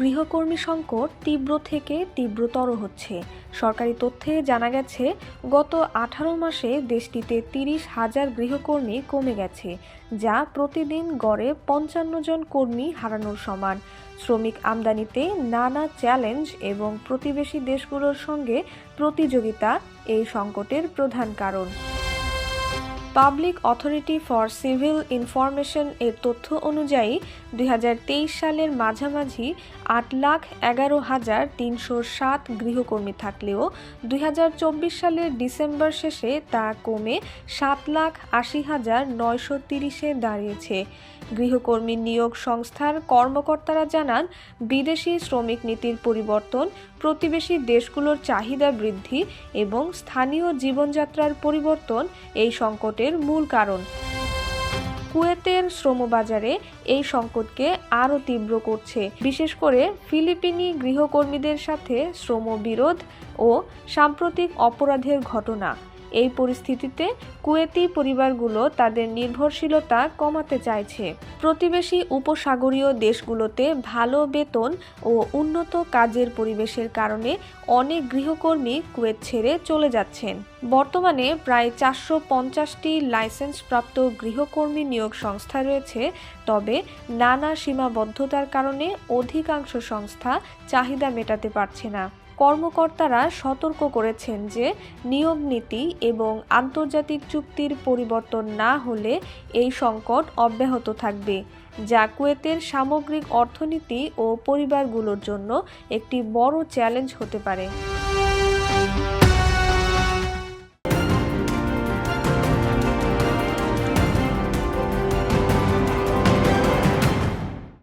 গৃহকর্মী সংকট তীব্র থেকে তীব্রতর হচ্ছে। সরকারি তথ্যে জানা গেছে, গত আঠারো মাসে দেশটিতে তিরিশ হাজার গৃহকর্মী কমে গেছে, যা প্রতিদিন গড়ে পঞ্চান্ন জন কর্মী হারানোর সমান। শ্রমিক আমদানিতে নানা চ্যালেঞ্জ এবং প্রতিবেশী দেশগুলোর সঙ্গে প্রতিযোগিতা এই সংকটের প্রধান কারণ। Public authority for civil information এর তথ্য অনুযায়ী দুই হাজার তেইশ সালের মাঝামাঝি আট লাখ এগারো হাজার তিনশো সাত গৃহকর্মী থাকলেও দুই হাজার চব্বিশ সালের ডিসেম্বর শেষে তা কমে সাত লাখ আশি হাজার নয়শো তিরিশে দাঁড়িয়েছে। গৃহকর্মী নিয়োগ সংস্থার কর্মকর্তারা জানান, বিদেশি শ্রমিক নীতির পরিবর্তন, প্রতিবেশী দেশগুলোর চাহিদা বৃদ্ধি এবং স্থানীয় জীবনযাত্রার পরিবর্তন এই সংকটের মূল কারণ। কুয়েতের শ্রমবাজারে এই সংকটকে আরও তীব্র করছে। বিশেষ করে ফিলিপিনি গৃহকর্মীদের সাথে শ্রমবিরোধ ও সাম্প্রতিক অপরাধের ঘটনা। এই পরিস্থিতিতে কুয়েতি পরিবারগুলো তাদের নির্ভরশীলতা কমাতে চাইছে। প্রতিবেশী উপসাগরীয় দেশগুলোতে ভালো বেতন ও উন্নত কাজের পরিবেশের কারণে অনেক গৃহকর্মী কুয়েত ছেড়ে চলে যাচ্ছেন। বর্তমানে প্রায় চারশো পঞ্চাশটি লাইসেন্সপ্রাপ্ত গৃহকর্মী নিয়োগ সংস্থা রয়েছে, তবে নানা সীমাবদ্ধতার কারণে অধিকাংশ সংস্থা চাহিদা মেটাতে পারছে না। কর্মকর্তারা সতর্ক করেছেন যে নিয়োগ নীতি এবং আন্তর্জাতিক চুক্তির পরিবর্তন না হলে এই সংকট অব্যাহত থাকবে, যা কুয়েতের সামগ্রিক অর্থনীতি ও পরিবারগুলোর জন্য একটি বড় চ্যালেঞ্জ হতে পারে।